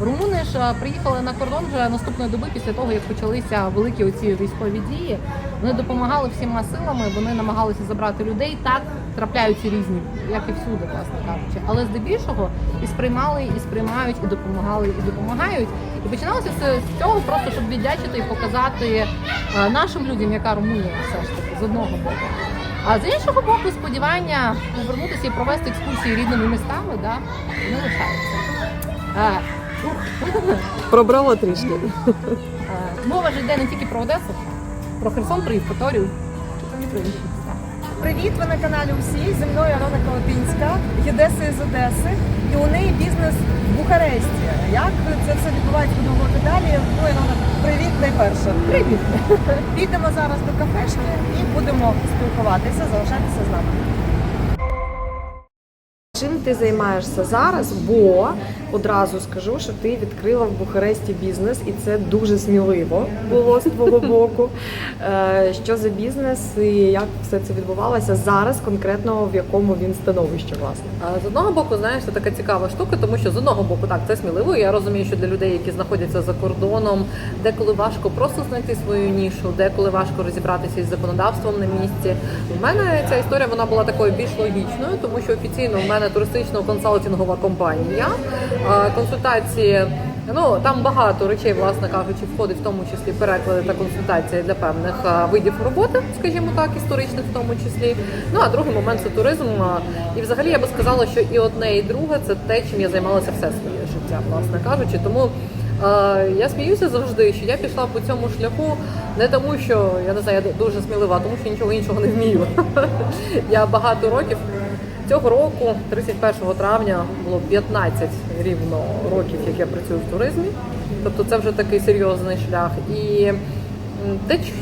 Румуни ж приїхали на кордон вже наступної доби після того, як почалися великі оці військові дії. Вони допомагали всіма силами, вони намагалися забрати людей. Так трапляються різні, як і всюди, власне кажучи. Але здебільшого і сприймали, і сприймають, і допомагали, і допомагають. І починалося все з цього, просто щоб віддячити і показати нашим людям, яка Румунія все ж таки з одного боку. А з іншого боку, сподівання повернутися і провести екскурсії рідними містами, да, не лишаються. Ух. Пробрало трішки. Е, Мова ж йде не тільки про Одесу, про Херсон, про Євпаторію. Привіт, ви на каналі Усі. Зі мною Алона Колопінська, Єдеса із Одеси. І у неї бізнес в Бухаресті. Як це все відбувається, будемо говорити далі. Ну, Ілона, привіт найперше. Привіт! Підемо зараз до кафешки і будемо спілкуватися. Залишайтеся з нами. Чим ти займаєшся зараз? Бо одразу скажу, що ти відкрила в Бухаресті бізнес, і це дуже сміливо було з твого боку. Е, Що за бізнес і як все це відбувалося зараз, конкретно в якому він становищі, власне? З одного боку, знаєш, це така цікава штука, тому що з одного боку, так, це сміливо. Я розумію, що для людей, які знаходяться за кордоном, деколи важко просто знайти свою нішу, деколи важко розібратися із законодавством на місці. У мене ця історія вона була такою більш логічною, тому що офіційно в мене туристично-консалтингова компанія. Консультації. Ну там багато речей, власне кажучи, входить в тому числі переклади та консультації для певних видів роботи, скажімо так, історичних в тому числі. Ну а другий момент це туризм. І взагалі я би сказала, що і одне, і друге це те, чим я займалася все своє життя, власне кажучи. Тому я сміюся завжди, що я пішла по цьому шляху не тому, що я не знаю, я дуже смілива, а тому що нічого іншого не вмію. Я багато років. Цього року, 31 травня, було 15 рівно років, як я працюю в туризмі. Тобто це вже такий серйозний шлях. І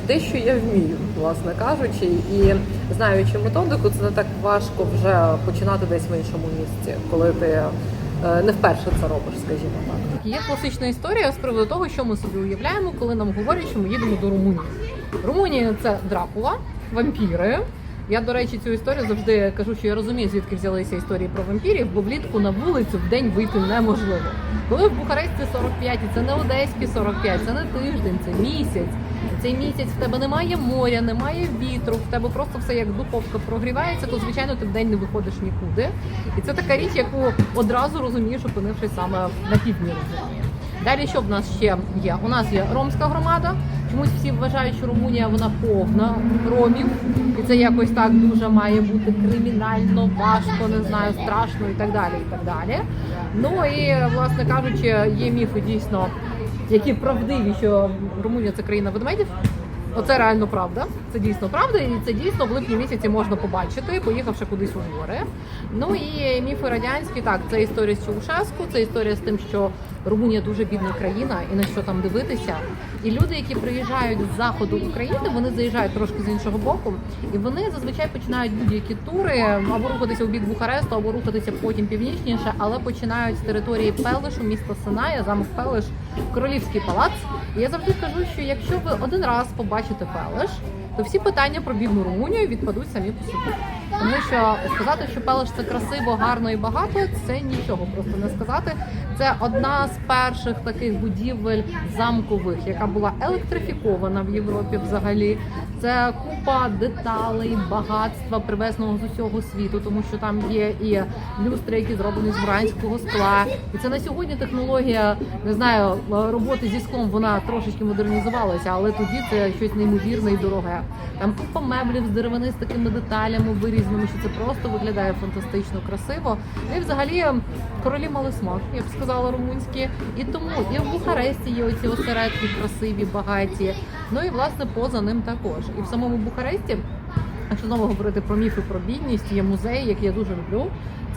те, що я вмію, власне кажучи, і знаючи методику, це не так важко вже починати десь в іншому місці, коли ти е, не вперше це робиш, скажімо так. Є класична історія з приводу того, що ми собі уявляємо, коли нам говорять, що ми їдемо до Румунії. Румунія це Дракула, вампіри. Я, до речі, цю історію завжди кажу, що я розумію, звідки взялися історії про вампірів, бо влітку на вулицю в день вийти неможливо. Коли в Бухаресті 45, і це не одеські 45, це не тиждень, це місяць. Цей місяць в тебе немає моря, немає вітру, в тебе просто все як духовка прогрівається, то звичайно ти в день не виходиш нікуди. І це така річ, яку одразу розумієш, опинившись саме на півдні Румунії. Далі що в нас ще є? У нас є ромська громада. Чомусь всі вважають, що Румунія вона повна ромів, і це якось так дуже має бути кримінально, важко, не знаю, страшно і так далі. І так далі. Ну і власне кажучи, є міфи дійсно, які правдиві, що Румунія це країна ведмедів. Оце реально правда. Це дійсно правда, і це дійсно в липні місяці можна побачити, поїхавши кудись у гори. Ну і міфи радянські, так, це історія з Чаушеску, це історія з тим, що Румунія дуже бідна країна і на що там дивитися. І люди, які приїжджають з заходу України, вони заїжджають трошки з іншого боку, і вони зазвичай починають будь-які тури або рухатися у бік Бухаресту, або рухатися потім північніше, але починають з території Пелешу, міста Синая, замок Пелеш, Королівський палац. Я завжди кажу, що якщо ви один раз побачите Пелеш, то всі питання про бідну Румунію відпадуть самі по собі. Тому що сказати, що Пелеш це красиво, гарно і багато, це нічого просто не сказати. Це одна з перших таких будівель замкових, яка була електрифікована в Європі взагалі. Це купа деталей, багатства привезеного з усього світу, тому що там є і люстри, які зроблені з муранського скла. І це на сьогодні технологія, не знаю, роботи зі склом вона трошечки модернізувалася, але тоді це щось неймовірне і дороге. Там купа меблів з деревини з такими деталями вирізаними, що це просто виглядає фантастично красиво. Ну і взагалі королі мали смак, я б сказала, румунські. І тому і в Бухаресті є оці осередки красиві, багаті. Ну і власне поза ним також. І в самому Бухаресті. Якщо знову говорити про міфи про бідність, є музей, який я дуже люблю.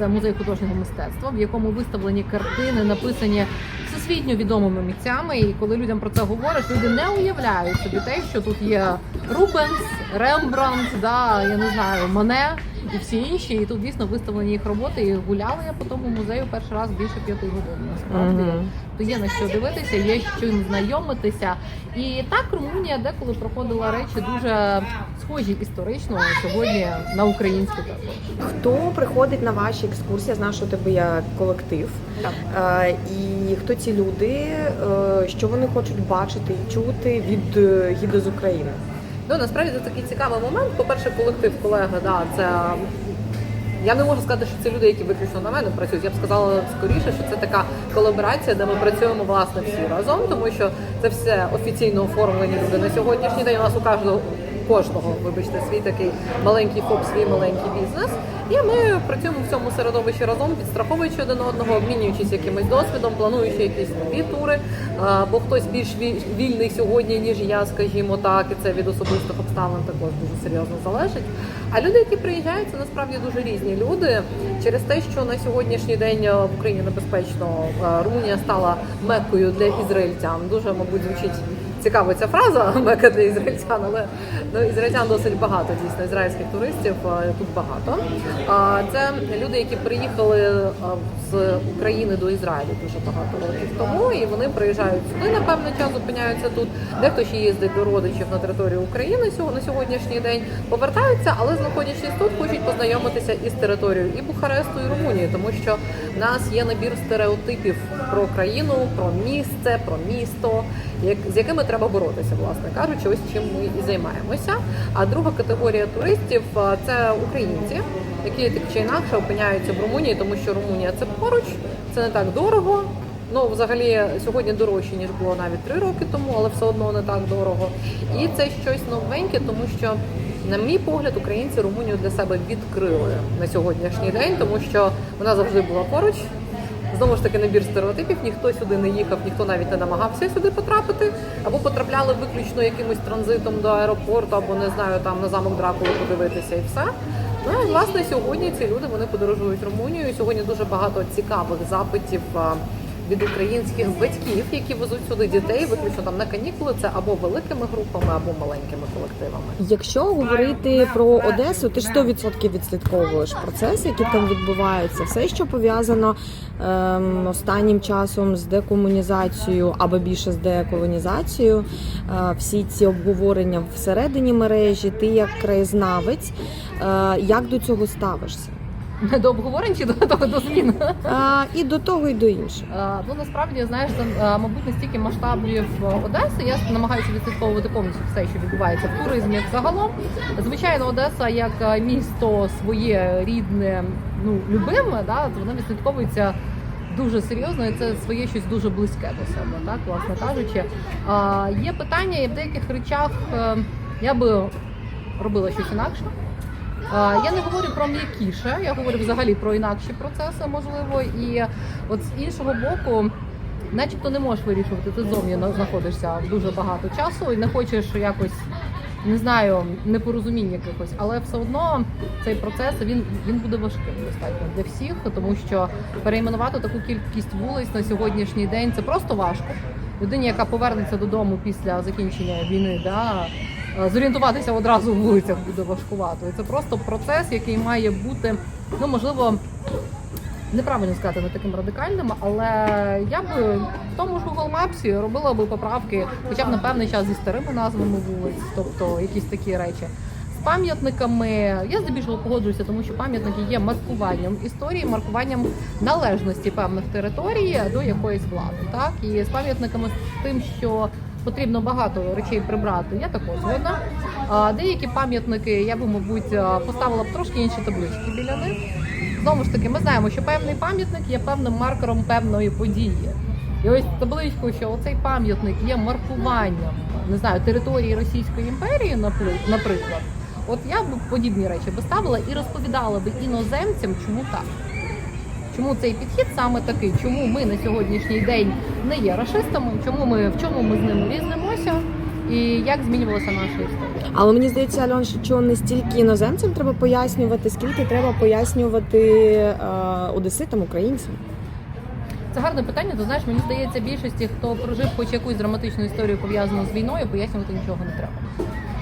Це музей художнього мистецтва, в якому виставлені картини, написані всесвітньо відомими митцями. І коли людям про це говориш, люди не уявляють собі те, що тут є Рубенс, Рембрандт, да, я не знаю, Моне і всі інші. І тут дійсно виставлені їх роботи. І гуляла я по тому музею перший раз більше п'яти годин. Насправді Мгм. то є на що дивитися, є з чим знайомитися. І так Румунія деколи проходила речі дуже схожі історично сьогодні на українську також. Хто приходить на ваші екскурсії? Я знаю, що у тебе є колектив. Так. Е, І хто ці люди, е, що вони хочуть бачити і чути від е, гіда з України? Ну насправді це такий цікавий момент. По-перше, колектив колеги, да, це я не можу сказати, що це люди, які виключно на мене працюють. Я б сказала скоріше, що це така колаборація, де ми працюємо власне всі разом, тому що це все офіційно оформлені люди на сьогоднішній день. У нас у кожного кожного, вибачте, свій такий маленький ФОП, свій маленький бізнес. І ми працюємо в цьому середовищі разом, підстраховуючи один одного, обмінюючись якимось досвідом, плануючи якісь нові тури. Бо хтось більш віль- вільний сьогодні, ніж я, скажімо так, і це від особистих обставин також дуже серйозно залежить. А люди, які приїжджають, це насправді дуже різні люди. Через те, що на сьогоднішній день е, в Україні небезпечно е, Румунія стала меккою для ізраїльтян. Дуже, мабуть, звучить цікаво ця фраза мека для ізраїльтян, але ну, ізраїльтян досить багато, дійсно, ізраїльських туристів тут багато. А це люди, які приїхали з України до Ізраїлю дуже багато років тому, і вони приїжджають сюди на певний час, зупиняються тут. Дехто ще їздить до родичів на територію України на сьогоднішній день, повертаються, але знаходячись тут, хочуть познайомитися із територією і Бухаресту, і Румунії, тому що в нас є набір стереотипів про країну, про місце, про місто, як з якими треба боротися, власне кажучи, ось чим ми і займаємося. А друга категорія туристів це українці, які так чи інакше опиняються в Румунії, тому що Румунія це поруч, це не так дорого. Ну, взагалі, сьогодні дорожче, ніж було навіть три роки тому, але все одно не так дорого. І це щось новеньке, тому що, на мій погляд, українці Румунію для себе відкрили на сьогоднішній день, тому що вона завжди була поруч. Знову ж таки, набір стереотипів, ніхто сюди не їхав, ніхто навіть не намагався сюди потрапити, або потрапляли виключно якимось транзитом до аеропорту, або не знаю, там на замок Дракули подивитися і все. Ну і власне сьогодні ці люди вони подорожують Румунію. Сьогодні дуже багато цікавих запитів. Від українських батьків, які везуть сюди дітей, виключно там на канікули, це або великими групами, або маленькими колективами. Якщо говорити про Одесу, ти ж 100% відслідковуєш процеси, які там відбуваються, все, що пов'язано ем, останнім часом з декомунізацією або більше з деколонізацією, е, всі ці обговорення всередині мережі, ти як краєзнавець, е, як до цього ставишся? До обговорень чи до того до змін. Е, і до того, і до іншого. Е, Ну насправді знаєш, е, мабуть настільки масштабів Одеси. Я намагаюся відслідковувати повністю все, що відбувається в туризмі загалом. Звичайно, Одеса як місто своє рідне, ну любиме, да, то воно відслідковується. Дуже серйозно, і це своє щось дуже близьке до себе, так власне кажучи. А, є питання, і в деяких речах е, я би робила щось інакше. Я не говорю про м'якіше, я говорю взагалі про інакші процеси, можливо. І от з іншого боку, начебто не можеш вирішувати, ти зовні знаходишся дуже багато часу і не хочеш якось. Не знаю, непорозумінь якихось, але все одно цей процес він, він буде важким достатньо для всіх, тому що перейменувати таку кількість вулиць на сьогоднішній день це просто важко. Людині, яка повернеться додому після закінчення війни, да, зорієнтуватися одразу в вулицях буде важкувато. І це просто процес, який має бути, ну можливо, неправильно сказати не таким радикальним, але я б в тому ж Google Maps робила би поправки, хоча б на певний час зі старими назвами вулиць, тобто якісь такі речі. Пам'ятниками я здебільшого погоджуюся, тому що пам'ятники є маркуванням історії, маркуванням належності певних територій до якоїсь влади. Так і з пам'ятниками з тим, що потрібно багато речей прибрати, я також згодна. Деякі пам'ятники я би, мабуть, поставила б трошки інші таблички біля них. Знову ж таки, ми знаємо, що певний пам'ятник є певним маркером певної події. І ось табличку, що оцей пам'ятник є маркуванням не знаю території Російської імперії, наприклад. От я б подібні речі би ставила і розповідала би іноземцям, чому так. Чому цей підхід саме такий? Чому ми на сьогоднішній день не є расистами? Чому ми в чому ми з ними різнимося? І як змінювалася наша історія? Але мені здається, Альон, що не стільки іноземцям треба пояснювати, скільки треба пояснювати е, одеситам, українцям. Це гарне питання. То знаєш, мені здається, більшості, хто прожив хоч якусь драматичну історію пов'язану з війною, пояснювати нічого не треба.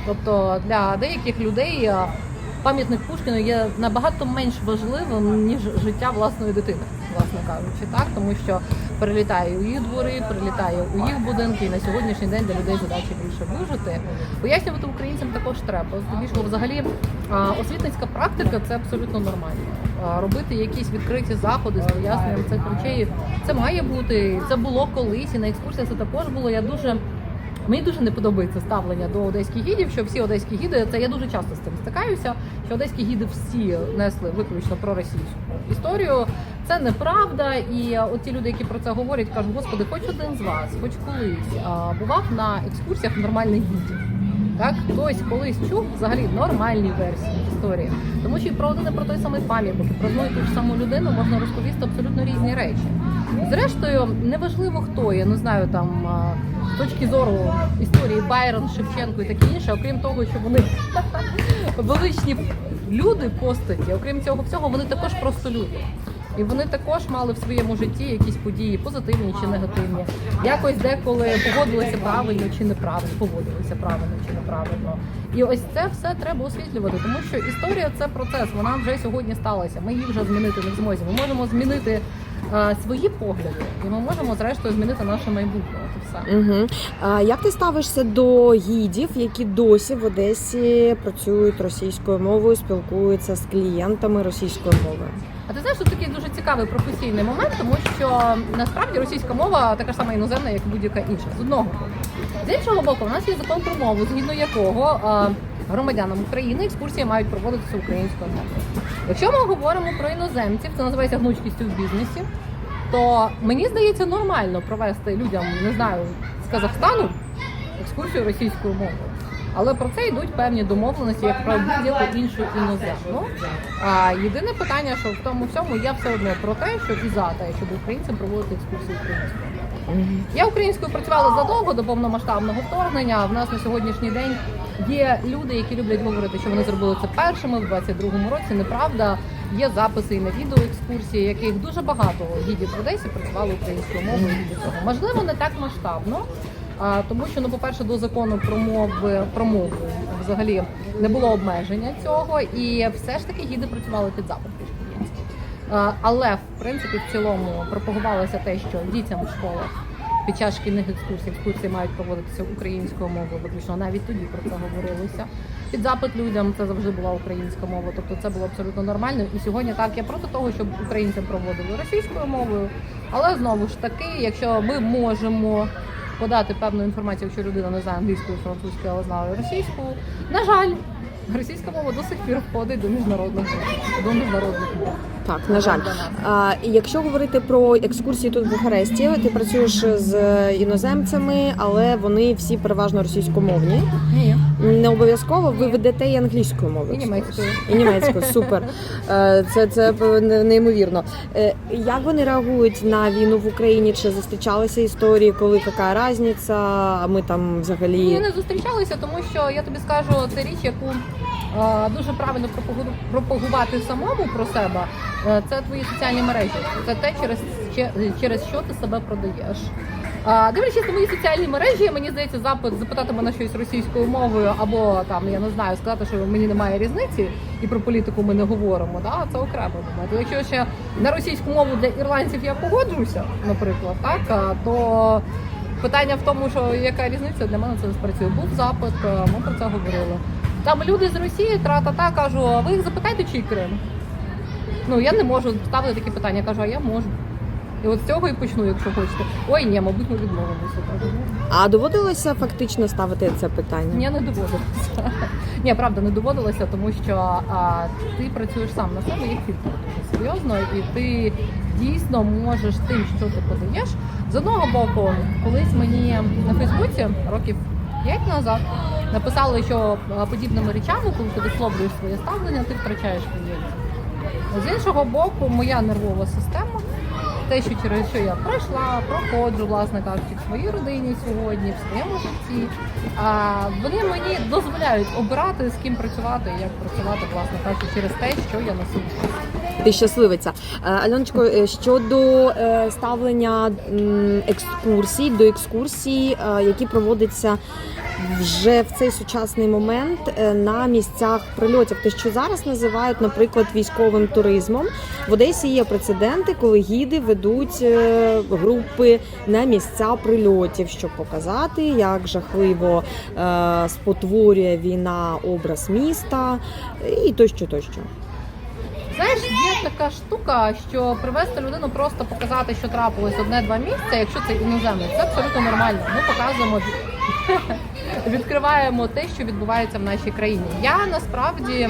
Тобто для деяких людей а, пам'ятник Пушкіну є набагато менш важливим ніж життя власної дитини, власне кажучи, так тому що перелітає у їх двори, прилітає у їх будинки, і на сьогоднішній день для людей задача більше вижити. Пояснювати українцям також треба. Здебільшого, взагалі, освітницька практика це абсолютно нормально. Робити якісь відкриті заходи з поясненням цих речей це має бути. Це було колись і на екскурсіях це також було. Я дуже Мені дуже не подобається ставлення до одеських гідів, що всі одеські гіди, це я дуже часто з цим стикаюся, що одеські гіди всі несли виключно про російську історію. Це неправда. І от ті люди, які про це говорять, кажуть, господи, хоч один з вас, хоч колись а, бував на екскурсіях нормальних гідів. Так, хтось колись чув взагалі нормальні версії історії, тому що і про один і про той самий пам'ятник, і про одну і ту ж саму людину можна розповісти абсолютно різні речі. Зрештою, неважливо хто, я не знаю там з точки зору історії Байрон, Шевченко і таке інше, окрім того, що вони величні люди постаті, окрім цього всього, вони також просто люди. І вони також мали в своєму житті якісь події, позитивні чи негативні. Якось деколи поводилися правильно чи неправильно, поводилися правильно чи неправильно. І ось це все треба освітлювати, тому що історія це процес. Вона вже сьогодні сталася. Ми її вже змінити не в змозі. Ми можемо змінити е, свої погляди, і ми можемо зрештою змінити наше майбутнє. От все. Угу. А як ти ставишся до гідів, які досі в Одесі працюють російською мовою, спілкуються з клієнтами російською мовою? А ти знаєш, тут такий дуже цікавий професійний момент, тому що насправді російська мова така ж сама іноземна, як будь-яка інша. З одного боку. З іншого боку, у нас є закон про мову, згідно якого громадянам України екскурсії мають проводитися українською мовою. Якщо ми говоримо про іноземців, це називається гнучкістю в бізнесі, то мені здається нормально провести людям, не знаю, з Казахстану екскурсію російською мовою. Але про це йдуть певні домовленості, як про будь-яку іншу іноземну. А єдине питання, що в тому всьому я все одно про те, що і за те, щоб українцям проводити екскурсії українською. Я українською працювала задовго до повномасштабного вторгнення. В нас на сьогоднішній день є люди, які люблять говорити, що вони зробили це першими в 22-му році. Неправда, є записи і на відеоекскурсії, яких дуже багато гідів в Одесі працювали українською мовою. Можливо, не так масштабно. Тому що ну, по-перше, до закону про мови про мову взагалі не було обмеження цього, і все ж таки гіди працювали під запит. Але в принципі в цілому пропагувалося те, що дітям в школах під час шкільних екскурсій екскурсії мають проводитися українською мовою, виключно навіть тоді про це говорилося. Під запит людям це завжди була українська мова, тобто це було абсолютно нормально. І сьогодні так я проти того, щоб українцям проводили російською мовою. Але знову ж таки, якщо ми можемо подати певну інформацію, якщо людина не знає англійської, французької, але знає російську. На жаль, російська мова до сих пір входить до міжнародних до міжнародних. Так, на жаль. А, і якщо говорити про екскурсії тут в Бухаресті, ти працюєш з іноземцями, але вони всі переважно російськомовні. Ні. Не обов'язково ви ведете і англійською мовою. І німецькою. І німецькою, супер. Е, Це, це неймовірно. Е, Як вони реагують на війну в Україні? Чи зустрічалися історії, коли яка різниця, а ми там взагалі. не зустрічалися, тому що я тобі скажу, це річ, яку е, дуже правильно пропагу- пропагувати самому про себе. Е, це твої соціальні мережі. Це те, через, че- через що ти себе продаєш. Дивлячись на мої соціальні мережі, мені здається, запит запитати мене щось російською мовою, або там я не знаю, сказати, що мені немає різниці, і про політику ми не говоримо. Да? Це окремо думати. Якщо ще на російську мову для ірландців я погоджуюся, наприклад, так то питання в тому, що яка різниця для мене це не спрацює. Був запит, ми про це говорили. Там люди з Росії тра-та-та кажу, а ви їх запитайте, чий Крим. Ну я не можу ставити такі питання. Кажу, а я можу. І от з цього і почну, якщо хочете. Ой, ні, мабуть, ми відмовимося. Кажу, «Ну, А доводилося фактично ставити це питання? Ні, не доводилося. Ні, правда, не доводилося, тому що а, ти працюєш сам на себе як фільтр дуже серйозно, і ти дійсно можеш тим, що ти подаєш. З одного боку, колись мені на Фейсбуці років 5 назад написали, що подібними речами, коли ти висловлюєш своє ставлення, ти втрачаєш клієнтів. З іншого боку, моя нервова система те, що через що я пройшла, проходжу, власне кажучи, в своїй родині сьогодні, в своєму житті. А вони мені дозволяють обирати з ким працювати і як працювати, власне кажучи, через те, що я несу. Ти щасливиця. Е, Альоночко, е, щодо е, ставлення екскурсій до екскурсій, які проводяться вже в цей сучасний момент е, на місцях прильотів, те, що зараз називають, наприклад, військовим туризмом. В Одесі є прецеденти, коли гіди ведуть е, групи на місця прильотів, щоб показати, як жахливо е, спотворює війна образ міста і тощо, тощо. Знаєш, є така штука, що привезти людину, просто показати, що трапилось одне-два місця, якщо це іноземець, це абсолютно нормально. Ми показуємо, відкриваємо те, що відбувається в нашій країні. Я насправді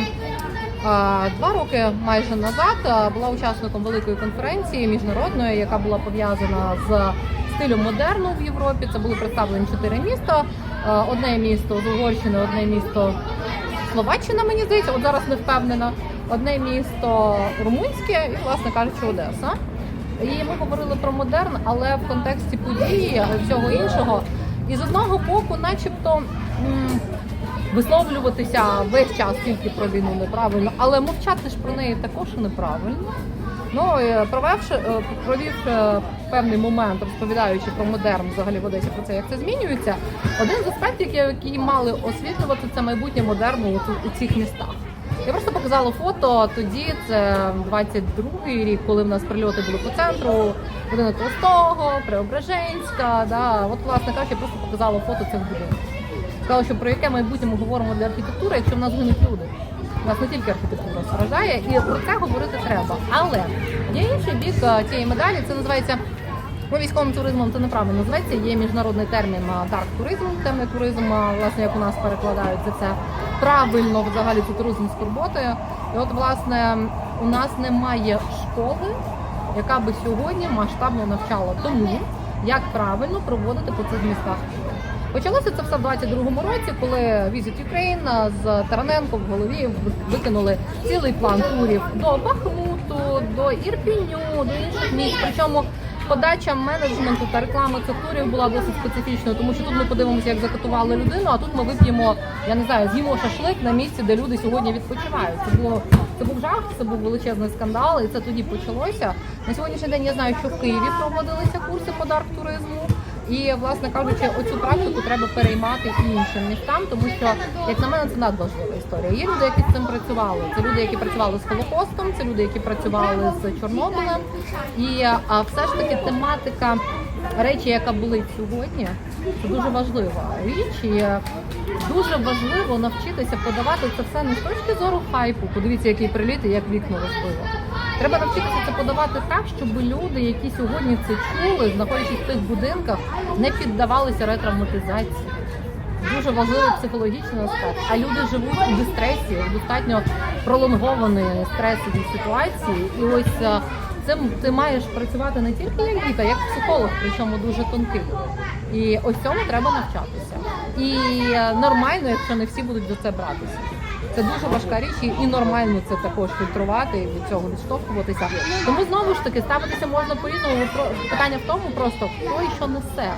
два роки майже назад була учасником великої конференції міжнародної, яка була пов'язана з стилем модерну в Європі. Це були представлені чотири міста. Одне місто з Угорщини, одне місто Словаччина, мені здається, от зараз не впевнена. Одне місто румунське і, власне кажучи, Одеса. І ми говорили про модерн, але в контексті події всього іншого. І з одного боку, начебто. Висловлюватися весь час тільки про війну неправильно, але мовчати ж про неї також неправильно. Ну і провевши, е, провівши певний момент, розповідаючи про модерн взагалі в Одесі про це, як це змінюється. Один з аспектів, які мали освітлювати, це майбутнє модерну у цих містах. Я просто показала фото тоді, це 22-й рік, коли в нас прильоти були по центру, будинок Толстого, Преображенська. Да. От, власне кажучи, я просто показала фото цих будинків. Сказала, що про яке майбутнє ми говоримо для архітектури, якщо в нас гинуть люди. У нас не тільки архітектура страждає, і про це говорити треба. Але є інший бік е, цієї медалі, це називається ну, військовим туризмом, це неправильно називається. Є міжнародний термін дарк туризм, темний туризм, власне, як у нас перекладають це правильно взагалі це туризм з турботою. І от, власне, у нас немає школи, яка би сьогодні масштабно навчала тому, як правильно проводити по цих містах. Почалося це все в 22-му році, коли Visit Ukraine з Тараненко в голові викинули цілий план турів до Бахмуту, до Ірпіню, до інших міст. Причому подача менеджменту та реклами цих турів була досить специфічною, тому що тут ми подивимося, як закатували людину, а тут ми вип'ємо, я не знаю, з'їмо шашлик на місці, де люди сьогодні відпочивають. Це було це був жах, це був величезний скандал, і це тоді почалося. На сьогоднішній день я знаю, що в Києві проводилися курси по дарк туризму. І, власне кажучи, оцю практику треба переймати і іншим містам, тому що, як на мене, це надважлива історія. Є люди, які з цим працювали. Це люди, які працювали з Холокостом, це люди, які працювали з Чорнобилем. І а, все ж таки тематика речі, яка болить сьогодні, це дуже важлива річ. І е, дуже важливо навчитися подавати це все не з точки зору хайпу. Подивіться, який приліт і як вікно розбило. Треба навчитися це подавати так, щоб люди, які сьогодні це чули, знаходячись в тих будинках, не піддавалися ретравматизації. Дуже важливий психологічний аспект. А люди живуть у дистресі, в достатньо пролонгованої стресовій ситуації. І ось е, цим ти маєш працювати не тільки як лікар, як психолог, причому дуже тонкий. І ось цьому треба навчатися. І е, нормально, якщо не всі будуть до це братися. Це дуже важка річ, і- нормально це також фільтрувати і від цього відштовхуватися. Тому знову ж таки ставитися можна по-різному. Про- Питання в тому просто хто і що несе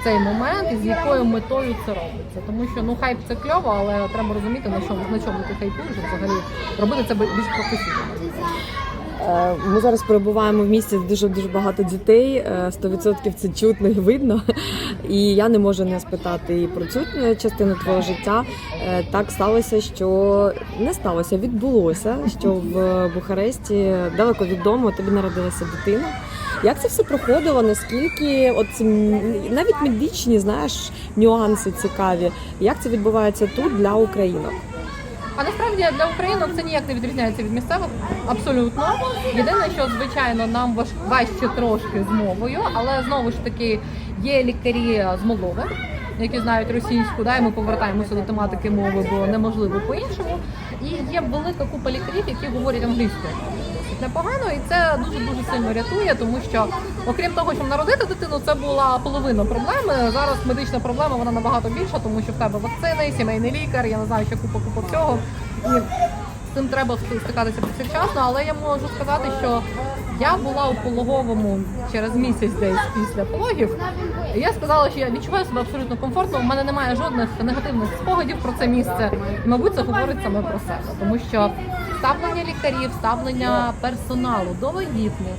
в цей момент і з якою метою це робиться. Тому що ну хайп це кльово, але треба розуміти на чому на чому ти хайпуєш, і взагалі робити це більш професійно. Е, Ми зараз перебуваємо в місті, де дуже дуже багато дітей. е, 100% це чутно і видно. І я не можу не спитати і про цю е, частину твого життя. Е, Так сталося, що не сталося, відбулося, що в Бухаресті далеко від дому тебе народилася дитина. Як це все проходило? Наскільки от навіть медичні знаєш нюанси цікаві? Як це відбувається тут для українок? А насправді для українок це ніяк не відрізняється від місцевих. Абсолютно. Єдине, що звичайно нам важ- важче трошки з мовою, але знову ж таки є лікарі з Молдови, які знають російську, да, і ми повертаємося до тематики мови, бо неможливо по-іншому. І є велика купа лікарів, які говорять англійською. Непогано, і це дуже дуже сильно рятує, тому що окрім того, щоб народити дитину, це була половина проблеми. Зараз медична проблема вона набагато більша, тому що в тебе вакцини, сімейний лікар, я не знаю, ще купа купа всього. І цим треба стикатися повсякчасно, але я можу сказати, що я була у пологовому через місяць десь після пологів. І я сказала, що я відчуваю себе абсолютно комфортно. У мене немає жодних негативних спогадів про це місце. І, мабуть, це говорить саме про себе, тому що ставлення лікарів, ставлення персоналу до вагітних,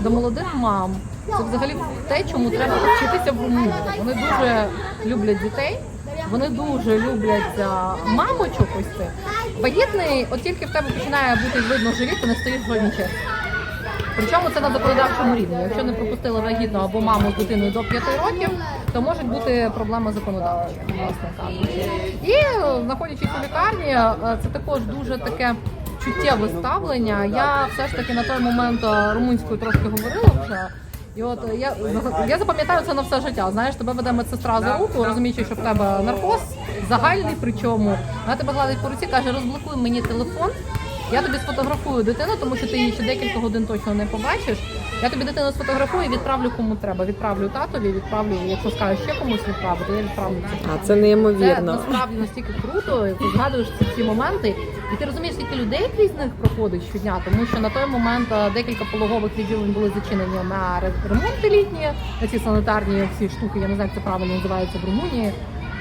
до молодих мам. Це взагалі те, чому треба вчитися в Румунії. Вони дуже люблять дітей, вони дуже люблять мамочок ось цих. Вагітний, от тільки в тебе починає бути видно живіт, ти не стоїш в жодній. Причому це на законодавчому рівні. Якщо не пропустили вагітну або маму з дитиною до 5 років, то можуть бути проблеми законодавчі, власне кажучи. І знаходячись у лікарні, е, це також дуже таке чуттєве ставлення. Я все ж таки на той момент е, румунською трошки говорила вже. І от е, я, я запам'ятаю це на все життя. Знаєш, тебе веде медсестра за руку, розуміючи, що в тебе наркоз загальний, причому вона тебе гладить по руці, каже, розблокуй мені телефон. Я тобі сфотографую дитину, тому що ти її ще декілька годин точно не побачиш. Я тобі дитину сфотографую і відправлю кому треба. Відправлю татові, відправлю, якщо скажеш ще комусь відправити, я відправлю цю А це Це неймовірно. насправді настільки круто, ти згадуєш ці всі моменти, і ти розумієш, скільки людей крізь них проходить щодня, тому що на той момент декілька пологових відділень були зачинені на ремонти літні, на ці санітарні всі штуки, я не знаю, як це правильно називається в Румунії.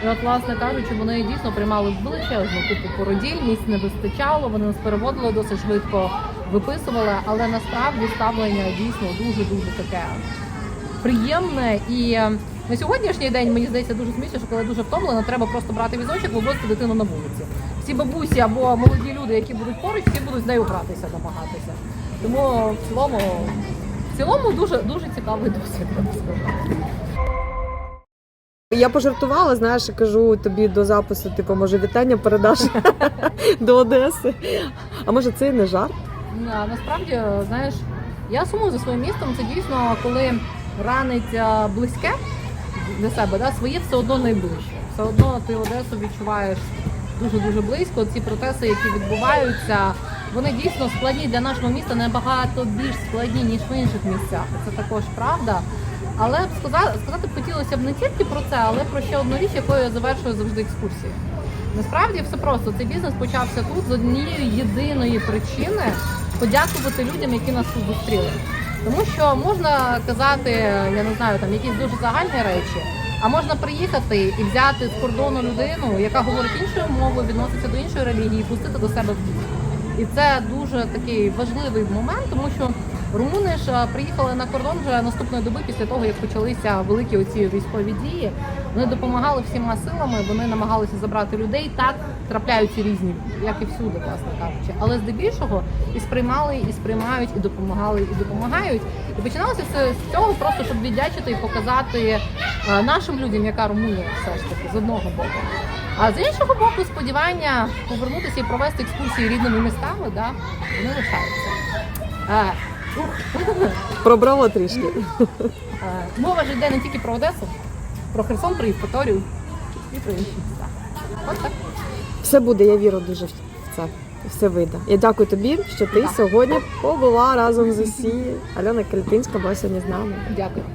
І от, власне кажучи, вони дійсно приймали величезну купу породіль, місць не вистачало, вони нас переводили досить швидко, виписували, але насправді ставлення дійсно дуже дуже таке приємне. І е, на сьогоднішній день мені здається дуже смішно, що коли дуже втомлена, треба просто брати візочок, вивозити дитину на вулиці. Всі бабусі або молоді люди, які будуть поруч, всі будуть з нею гратися, намагатися. Тому в цілому, в цілому дуже дуже цікавий досвід. Я пожартувала, знаєш, кажу тобі до запису, типу, може, вітання передаш до Одеси. А може це і не жарт? А, Насправді, знаєш, я сумую за своїм містом. Це дійсно, коли ранить близьке для себе, да, своє все одно найближче. Все одно ти Одесу відчуваєш дуже дуже близько. Ці процеси, які відбуваються, вони дійсно складні для нашого міста набагато більш складні ніж в інших місцях. Це також правда. Але б сказати, сказати б хотілося б не тільки про це, але про ще одну річ, якою я завершую завжди екскурсії. Насправді все просто. Цей бізнес почався тут з однієї єдиної причини подякувати людям, які нас зустріли. Тому що можна казати, я не знаю, там якісь дуже загальні речі, а можна приїхати і взяти з кордону людину, яка говорить іншою мовою, відноситься до іншої релігії, пустити до себе в. І це дуже такий важливий момент, тому що румуни ж е, приїхали на кордон вже наступної доби після того, як почалися великі оці військові дії. Вони допомагали всіма силами, вони намагалися забрати людей. Так трапляються різні, як і всюди, власне кажучи. Але здебільшого і сприймали, і сприймають, і допомагали, і допомагають. І починалося все з цього, просто щоб віддячити і показати е, нашим людям, яка Румунія все ж таки з одного боку. А з іншого боку, сподівання повернутися і провести екскурсії рідними містами, да, вони лишаються. Ух, Пробрало трішки. е, мова ж йде не тільки про Одесу, про Херсон, про Євпаторію і про інші міста. От так. Все буде, я вірю дуже в це. Все вийде. Я дякую тобі, що ти сьогодні побула разом з усі. Альона Калітинська була сьогодні з нами. Дякую.